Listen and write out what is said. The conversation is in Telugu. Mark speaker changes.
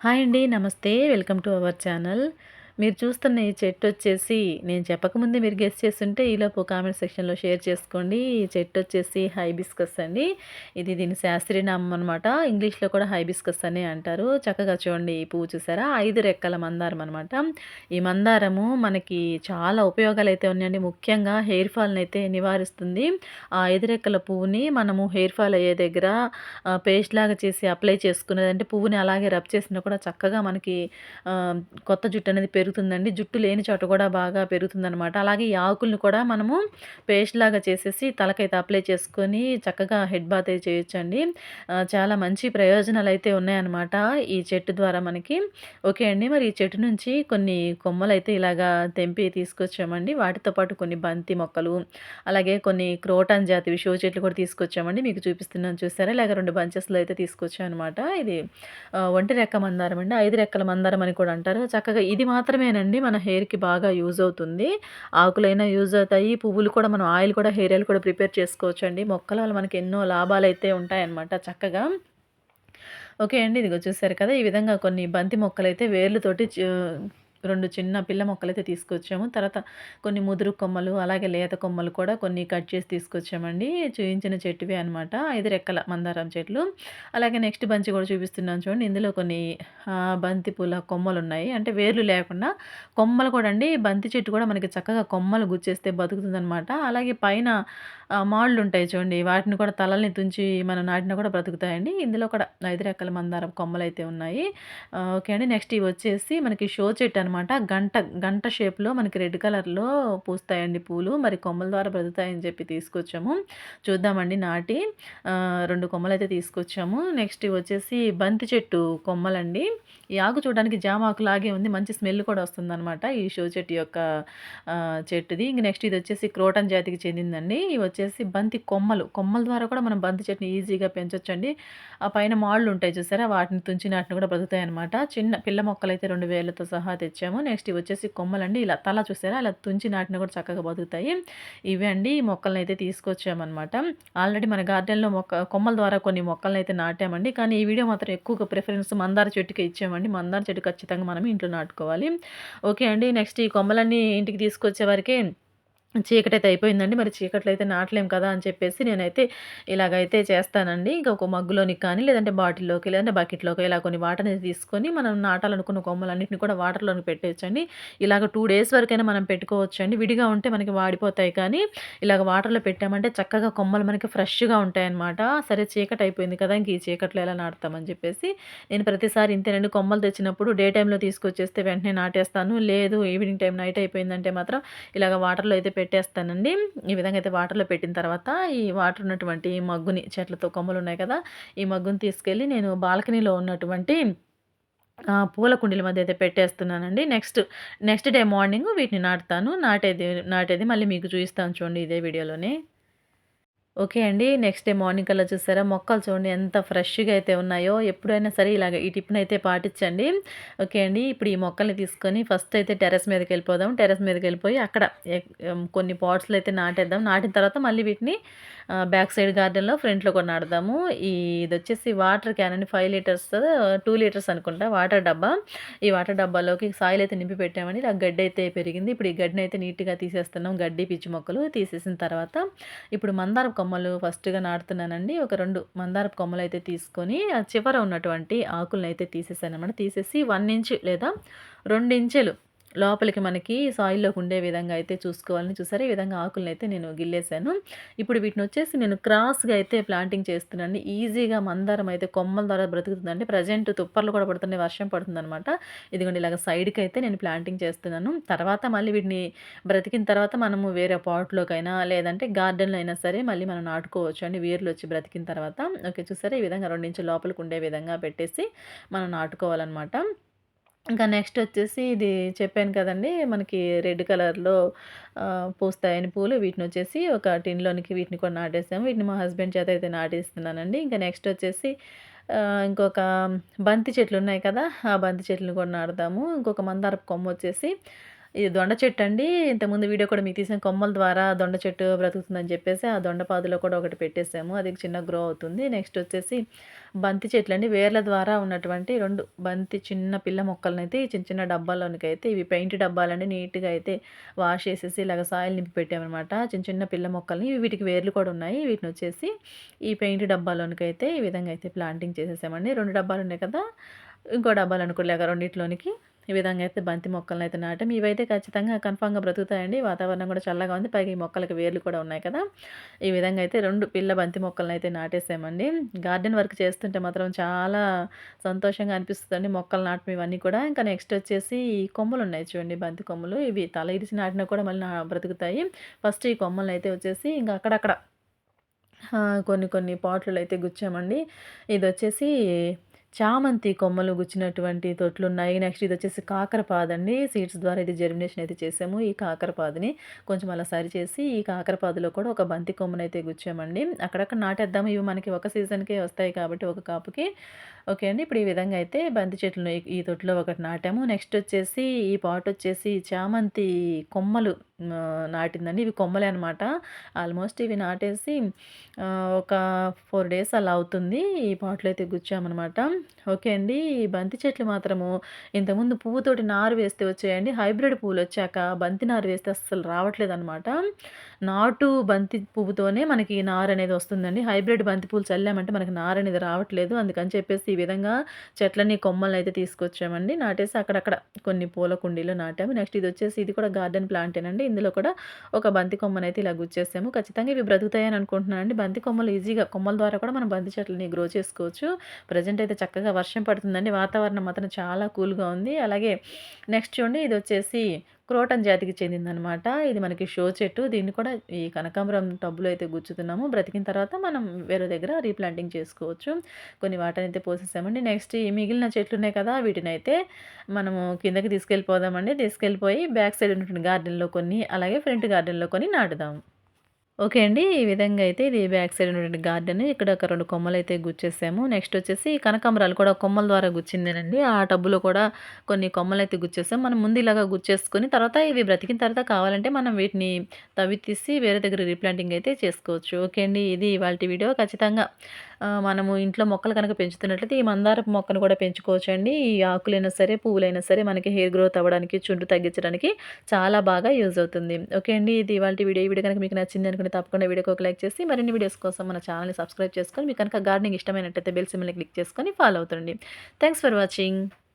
Speaker 1: హాయ్ అండి. నమస్తే. Welcome to our channel. మీరు చూస్తున్న ఈ చెట్టు వచ్చేసి నేను చెప్పకముందే మీరు గెస్ట్ చేస్తుంటే ఈలోపు కామెంట్ సెక్షన్‌లో షేర్ చేసుకోండి. ఈ చెట్టొచ్చేసి హైబిస్కస్ అండి. ఇది దీని శాస్త్రీయ నామం అనమాట. ఇంగ్లీష్‌లో కూడా హైబిస్కస్ అనే అంటారు. చక్కగా చూడండి ఈ పువ్వు చూసారా? ఐదు రెక్కల మందారం అనమాట. ఈ మందారము మనకి చాలా ఉపయోగాలు అయితే ఉన్నాయండి. ముఖ్యంగా హెయిర్ ఫాల్ని అయితే నివారిస్తుంది. ఆ ఐదు రెక్కల పువ్వుని మనము హెయిర్ ఫాల్ అయ్యే దగ్గర పేస్ట్ లాగా చేసి అప్లై చేసుకునేదంటే పువ్వుని అలాగే రబ్ చేసినా కూడా చక్కగా మనకి కొత్త జుట్టు అనేది పెరుగుతుందండి. జుట్టు లేని చోట కూడా బాగా పెరుగుతుందనమాట. అలాగే ఈ ఆకుల్ని కూడా మనము పేస్ట్ లాగా చేసేసి తలకైతే అప్లై చేసుకొని చక్కగా హెడ్ బాత్ అయితే చేయొచ్చండి. చాలా మంచి ప్రయోజనాలు అయితే ఉన్నాయన్నమాట ఈ చెట్టు ద్వారా మనకి. ఓకే అండి. మరి ఈ చెట్టు నుంచి కొన్ని కొమ్మలైతే ఇలాగా తెంపి తీసుకొచ్చామండి. వాటితో పాటు కొన్ని బంతి మొక్కలు, అలాగే కొన్ని క్రోటాన్ జాతివి షో చెట్లు కూడా తీసుకొచ్చామండి. మీకు చూపిస్తున్నాను చూసారా? ఇలాగ రెండు బంచెస్‌లో అయితే తీసుకొచ్చానమాట. ఇది ఒంటి రెక్క మందారం అండి. ఐదు రెక్కల మందారం అని కూడా అంటారు. చక్కగా ఇది మాత్రం మాత్రమేనండి మన హెయిర్‌కి బాగా యూజ్ అవుతుంది. ఆకులైనా యూజ్ అవుతాయి. పువ్వులు కూడా మనం ఆయిల్ కూడా హెయిర్ ఆయిల్ కూడా ప్రిపేర్ చేసుకోవచ్చండి. మొక్కల వల్ల మనకి ఎన్నో లాభాలు అయితే ఉంటాయన్నమాట చక్కగా. ఓకే అండి. ఇదిగో చూసారు కదా! ఈ విధంగా కొన్ని బంతి మొక్కలైతే వేర్లతోటి రెండు చిన్న పిల్ల మొక్కలైతే తీసుకొచ్చాము. తర్వాత కొన్ని ముదురు కొమ్మలు, అలాగే లేత కొమ్మలు కూడా కొన్ని కట్ చేసి తీసుకొచ్చామండి. చూయించిన చెట్టువే అనమాట. ఐదు రెక్కల మందారం చెట్లు. అలాగే నెక్స్ట్ బంచి కూడా చూపిస్తున్నాను చూడండి. ఇందులో కొన్ని బంతి పూల కొమ్మలున్నాయి. అంటే వేర్లు లేకుండా కొమ్మలు కూడా అండి బంతి చెట్టు కూడా మనకి చక్కగా కొమ్మలు గుచ్చేస్తే బతుకుతుందనమాట. అలాగే పైన మాళ్ళు మాడులుంటాయి చూడండి. వాటిని కూడా తలల్ని తుంచి మనం నాటిన కూడా బ్రతుకుతాయండి. ఇందులో కూడా ఐదు రెక్కల మందారం కొమ్మలైతే ఉన్నాయి. ఓకే అండి. నెక్స్ట్ ఇవి వచ్చేసి మనకి షో చెట్టు అనమాట. గంట గంట షేప్‌లో మనకి రెడ్ కలర్‌లో పూస్తాయండి పూలు. మరి కొమ్మల ద్వారా బ్రతుతాయని చెప్పి తీసుకొచ్చాము. చూద్దామండి నాటి. ఆహ్, 2 కొమ్మలైతే తీసుకొచ్చాము. నెక్స్ట్ వచ్చేసి బంతి చెట్టు కొమ్మలండి. ఈ ఆకు చూడడానికి జామాకు లాగే ఉంది. మంచి స్మెల్ కూడా వస్తుందన్నమాట ఈ షో చెట్టు యొక్క చెట్టుది. ఇంక నెక్స్ట్ ఇదొచ్చేసి క్రోటన్ జాతికి చెందిందండి. ఇవొచ్చేసి బంతి కొమ్మలు. కొమ్మల ద్వారా కూడా మనం బంతి చెట్టుని ఈజీగా పెంచొచ్చండి. ఆ పైన మాడులుంటాయి చూసారా? వాటిని తుంచి కూడా కూడా బ్రతుకుతాయనమాట. చిన్న పిల్ల మొక్కలైతే రెండు వేలతో సహా తెచ్చాము. నెక్స్ట్ వచ్చేసి కొమ్మలండి. ఇలా తల చూసారా? ఇలా తుంచి నాటినా కూడా చక్కగా బతుకుతాయి. ఇవే అండి ఈ అయితే తీసుకొచ్చామనమాట. ఆల్రెడీ మన గార్డెన్‌లో మొక్క కొమ్మల ద్వారా కొన్ని మొక్కలనైతే నాటామండి. కానీ ఈ వీడియో మాత్రం ఎక్కువగా ప్రిఫరెన్స్ మందార చెట్టుకి ఇచ్చామండి. మందార చెట్టు ఖచ్చితంగా మనం ఇంట్లో నాటుకోవాలి. ఓకే అండి. నెక్స్ట్ ఈ కొమ్మలన్నీ ఇంటికి తీసుకొచ్చే వరకే చీకటైతే అయిపోయిందండి. మరి చీకట్లో అయితే నాటలేం కదా! అని చెప్పేసి నేనైతే ఇలాగైతే చేస్తానండి. ఇంకా ఒక మగ్గులోనికి కానీ, లేదంటే బాటిల్‌లోకి, లేదంటే బకెట్‌లోకి ఇలా కొన్ని వాటర్ అనేది తీసుకొని మనం నాటాలనుకున్న కొమ్మలన్నిటిని కూడా వాటర్‌లోకి పెట్టేయచ్చండి ఇలాగ టూ డేస్ వరకైనా మనం పెట్టుకోవచ్చండి. విడిగా ఉంటే మనకి వాడిపోతాయి కానీ, ఇలాగ వాటర్‌లో పెట్టామంటే చక్కగా కొమ్మలు మనకి ఫ్రెష్‌గా ఉంటాయన్నమాట. సరే చీకటి అయిపోయింది కదా! ఇంక ఈ చీకట్లో ఎలా నాటుతామని చెప్పేసి నేను ప్రతిసారి ఇంతేనండి. కొమ్మలు తెచ్చినప్పుడు డే టైంలో తీసుకొచ్చేస్తే వెంటనే నాటేస్తాను. లేదు ఈవినింగ్ టైం నైట్ అయిపోయిందంటే మాత్రం ఇలాగ వాటర్‌లో అయితే పెట్టేస్తానండి. ఈ విధంగా అయితే వాటర్‌లో పెట్టిన తర్వాత ఈ వాటర్ ఉన్నటువంటి మగ్గుని చెట్లతో కొమ్మలు ఉన్నాయి కదా! ఈ మగ్గుని తీసుకెళ్ళి నేను బాల్కనీలో ఉన్నటువంటి పూల కుండీల మధ్య అయితే పెట్టేస్తున్నానండి. నెక్స్ట్, నెక్స్ట్ డే మార్నింగ్ వీటిని నాటుతాను. నాటేది నాటేది మళ్ళీ మీకు చూపిస్తాను చూడండి ఇదే వీడియోలోనే. ఓకే అండి. నెక్స్ట్ డే మార్నింగ్ కల్లా చూసారా? మొక్కలు చూడండి ఎంత ఫ్రెష్‌గా అయితే ఉన్నాయో. ఎప్పుడైనా సరే ఇలాగ ఈ టిప్‌నైతే పాటించండి. ఓకే అండి. ఇప్పుడు ఈ మొక్కల్ని తీసుకొని ఫస్ట్ అయితే టెర్రస్ మీదకెళ్ళిపోదాం. టెర్రస్ మీదకెళ్ళిపోయి అక్కడ వెళ్ళిపోయి అక్కడ కొన్ని పాట్స్‌లో అయితే నాటేద్దాం. నాటిన తర్వాత మళ్ళీ వీటిని బ్యాక్ సైడ్ గార్డెన్‌లో ఫ్రంట్‌లో కూడా నాటుదాము. ఇది వచ్చేసి వాటర్ క్యాన్ అండి ఫైవ్ లీటర్స్, టూ లీటర్స్ అనుకుంటా వాటర్ డబ్బా. ఈ వాటర్ డబ్బాలోకి సాయిల్ అయితే నింపి పెట్టామండి. ఇలా గడ్డి అయితే పెరిగింది. ఇప్పుడు ఈ గడ్డిని అయితే నీట్‌గా తీసేస్తున్నాం. గడ్డి, పిచ్చి మొక్కలు తీసేసిన తర్వాత ఇప్పుడు మందారం కొమ్మలు ఫస్ట్‌గా నాటుతున్నానండి. ఒక రెండు మందారపు కొమ్మలైతే తీసుకొని ఆ చివర ఉన్నటువంటి ఆకులనైతే తీసేసాననమాట. తీసేసి వన్ ఇంచ్ లేదా రెండు ఇంచెలు లోపలికి మనకి సాయిల్‌లోకి ఉండే విధంగా అయితే చూసుకోవాలని చూసారు ఈ విధంగా ఆకులనైతే నేను గిల్లేసాను. ఇప్పుడు వీటిని వచ్చేసి నేను క్రాస్‌గా అయితే ప్లాంటింగ్ చేస్తున్నాను ఈజీగా మందారం అయితే కొమ్మల ద్వారా బ్రతుకుతుందండి. ప్రజెంట్ తుప్పర్లు కూడా పడుతున్నాయి. వర్షం పడుతుందనమాట. ఇదిగోండి ఇలాగ అయితే నేను ప్లాంటింగ్ చేస్తున్నాను. తర్వాత మళ్ళీ వీటిని బ్రతికిన తర్వాత మనము వేరే పాట్‌లోకైనా లేదంటే గార్డెన్‌లో అయినా సరే మళ్ళీ మనం నాటుకోవచ్చు అండి నాటుకోవచ్చండి. వేర్లొచ్చి బ్రతికిన తర్వాత. ఓకే చూసారా? ఈ విధంగా రెండు నుంచి లోపలికి ఉండే విధంగా పెట్టేసి మనం నాటుకోవాలన్నమాట ఇంకా నెక్స్ట్ వచ్చేసి ఇది చెప్పాను కదండీ! మనకి రెడ్ కలర్‌లో పూస్తాయని పూలు. వీటిని వచ్చేసి ఒక టిన్‌లోనికి వీటిని కూడా నాటేసాము. వీటిని మా హస్బెండ్ చేత అయితే నాటేస్తున్నానండి ఇంకా నెక్స్ట్ వచ్చేసి ఇంకొక బంతి చెట్లు ఉన్నాయి కదా! ఆ బంతి చెట్లను కూడా నాటుదాము. ఇంకొక మందారపు కొమ్మ వచ్చేసి ఇది దొండ చెట్టు అండి. ఇంతకుముందు వీడియో కూడా మీకు తీసిన కొమ్మల ద్వారా దొండ చెట్టు బ్రతుకుతుందని చెప్పేసి ఆ దొండ పాదులో కూడా ఒకటి పెట్టేసాము. అది చిన్న గ్రో అవుతుంది. నెక్స్ట్ వచ్చేసి బంతి చెట్లు అండి. వేర్ల ద్వారా ఉన్నటువంటి రెండు బంతి చిన్న పిల్ల మొక్కలనైతే అయితే చిన్న చిన్న డబ్బాలోనికి అయితే ఇవి పెయింట్ డబ్బాలండి. నీట్గా అయితే వాష్ చేసేసి ఇలాగ సాయిల్ నింపి పెట్టామన్నమాట. చిన్న చిన్న పిల్ల మొక్కల్ని వీటికి వేర్లు కూడా ఉన్నాయి. వీటిని వచ్చేసి ఈ పెయింట్ డబ్బాలోనికి అయితే ఈ విధంగా అయితే ప్లాంటింగ్ చేసేసామండి. రెండు డబ్బాలు ఉన్నాయి కదా. ఇంకో డబ్బాలు అనుకోలేక రెండింటిలోనికి ఈ విధంగా అయితే బంతి మొక్కలను అయితే నాటం ఇవైతే ఖచ్చితంగా కన్ఫామ్గా బ్రతుకుతాయండి. వాతావరణం కూడా చల్లగా ఉంది. పైగా ఈ మొక్కలకి వేర్లు కూడా ఉన్నాయి కదా. ఈ విధంగా అయితే రెండు పిల్ల బంతి మొక్కలను అయితే నాటేసామండి. గార్డెన్ వర్క్ చేస్తుంటే మాత్రం చాలా సంతోషంగా అనిపిస్తుందండి మొక్కలు నాటం ఇవన్నీ కూడా. ఇంకా నెక్స్ట్ వచ్చేసి ఈ కొమ్మలు ఉన్నాయి చూడండి బంతి కొమ్మలు. ఇవి తల ఇరిచి నాటినా కూడా మళ్ళీ బ్రతుకుతాయి. ఫస్ట్ ఈ కొమ్మలను అయితే వచ్చేసి ఇంకా అక్కడక్కడ కొన్ని కొన్ని పాటలు అయితే గుచ్చామండి. ఇది వచ్చేసి చామంతి కొమ్మలు గుచ్చినటువంటి తొట్లు ఉన్నాయి నెక్స్ట్ ఇది వచ్చేసి కాకరపాద అండి సీడ్స్ ద్వారా ఇది జర్మినేషన్ అయితే చేసాము. ఈ కాకరపాదని కొంచెం అలా సరి చేసి ఈ కాకరపాదులో కూడా ఒక బంతి కొమ్మను అయితే గుచ్చామండి. అక్కడక్కడ నాటేద్దాము. ఇవి మనకి ఒక సీజన్కే వస్తాయి కాబట్టి ఒక కాపుకి. ఓకే అండి. ఇప్పుడు ఈ విధంగా అయితే బంతి చెట్లు ఈ తొట్లో ఒకటి నాటాము. నెక్స్ట్ వచ్చేసి ఈ పాట్ వచ్చేసి చామంతి కొమ్మలు నాటిందండి. ఇవి కొమ్మలే అనమాట ఆల్మోస్ట్ ఇవి నాటేసి ఒక ఫోర్ డేస్ అలా అవుతుంది. ఈ పాటలు అయితే గుచ్చామన్నమాట. ఓకే అండి. ఈ బంతి చెట్లు మాత్రము ఇంతకుముందు పువ్వుతోటి నారు వేస్తే వచ్చాయండి. హైబ్రిడ్ పువ్వులు వచ్చాక బంతి నారు వేస్తే అస్సలు రావట్లేదు అనమాట నాటు బంతి పువ్వుతోనే మనకి నారు అనేది వస్తుందండి. హైబ్రిడ్ బంతి పువ్వులు చల్లామంటే మనకి నారు అనేది రావట్లేదు. అందుకని చెప్పేసి ఈ విధంగా చెట్లని కొమ్మల్ని అయితే తీసుకొచ్చామండి. నాటేసి అక్కడక్కడ కొన్ని పూల కుండీలు నాటాము. నెక్స్ట్ ఇది వచ్చేసి ఇది కూడా గార్డెన్ ప్లాంటేనండి. ఇందులో కూడా ఒక బంతి కొమ్మను అయితే ఇలా గుచ్చేసాము. ఖచ్చితంగా ఇవి బ్రతుకుతాయని అనుకుంటున్నానండి. బంతి కొమ్మలు ఈజీగా కొమ్మల ద్వారా కూడా మనం బంతి చెట్లని గ్రో చేసుకోవచ్చు. ప్రజెంట్ అయితే చక్కగా వర్షం పడుతుందండి. వాతావరణం మాత్రం చాలా కూల్గా ఉంది. అలాగే నెక్స్ట్ చూడండి ఇది వచ్చేసి క్రోటన్ జాతికి చెందిందనమాట ఇది మనకి షో చెట్టు. దీన్ని కూడా ఈ కనకాంబరం టబ్బులో అయితే గుచ్చుతున్నాము. బ్రతికిన తర్వాత మనం వేరే దగ్గర రీప్లాంటింగ్ చేసుకోవచ్చు. కొన్ని వాటిని అయితే పోసేసామండి. నెక్స్ట్ ఈ మిగిలిన చెట్లు ఉన్నాయి కదా వీటిని అయితే మనము కిందకి తీసుకెళ్ళిపోదామండి. తీసుకెళ్ళిపోయి బ్యాక్ సైడ్ ఉన్నటువంటి గార్డెన్లో కొన్ని అలాగే ఫ్రంట్ గార్డెన్లో కొన్ని నాటుదాము. ఓకే అండి. ఈ విధంగా అయితే ఇది బ్యాక్ సైడ్ ఉన్నటువంటి గార్డెన్. ఇక్కడ ఒక రెండు కొమ్మలు అయితే గుచ్చేసాము. నెక్స్ట్ వచ్చేసి కనకాంబరాలు కూడా కొమ్మల ద్వారా గుచ్చిందేనండి. ఆ టబ్బులో కూడా కొన్ని కొమ్మలు అయితే గుచ్చేసాం మనం ముందు ఇలాగా గుచ్చేసుకొని తర్వాత ఇవి బ్రతికిన తర్వాత కావాలంటే మనం వీటిని తవ్వి తీసి వేరే దగ్గర రీప్లాంటింగ్ అయితే చేసుకోవచ్చు. ఓకే అండి. ఇది ఇవాళ వీడియో. ఖచ్చితంగా మనము ఇంట్లో మొక్కలు కనుక పెంచుతున్నట్లయితే ఈ మందారపు మొక్కను కూడా పెంచుకోవచ్చు అండి ఈ ఆకులైనా సరే పువ్వులైనా సరే మనకి హెయిర్ గ్రోత్ అవ్వడానికి చుండు తగ్గించడానికి చాలా బాగా యూజ్ అవుతుంది. ఓకే అండి ఇది ఇవాళ వీడియో. ఈ వీడియో కనుక మీకు నచ్చింది అనుకుంటే తప్పకుండా వీడియోకి ఒక లైక్ చేసి మరిన్ని వీడియోస్ కోసం మన ఛానల్ని సబ్స్క్రైబ్ చేసుకొని మీకు కనుక గార్డెనింగ్ ఇష్టమైనట్టయితే బెల్ సిమ్ని క్లిక్ చేసుకొని ఫాలో అవుతుంది థ్యాంక్స్ ఫర్ వాచింగ్.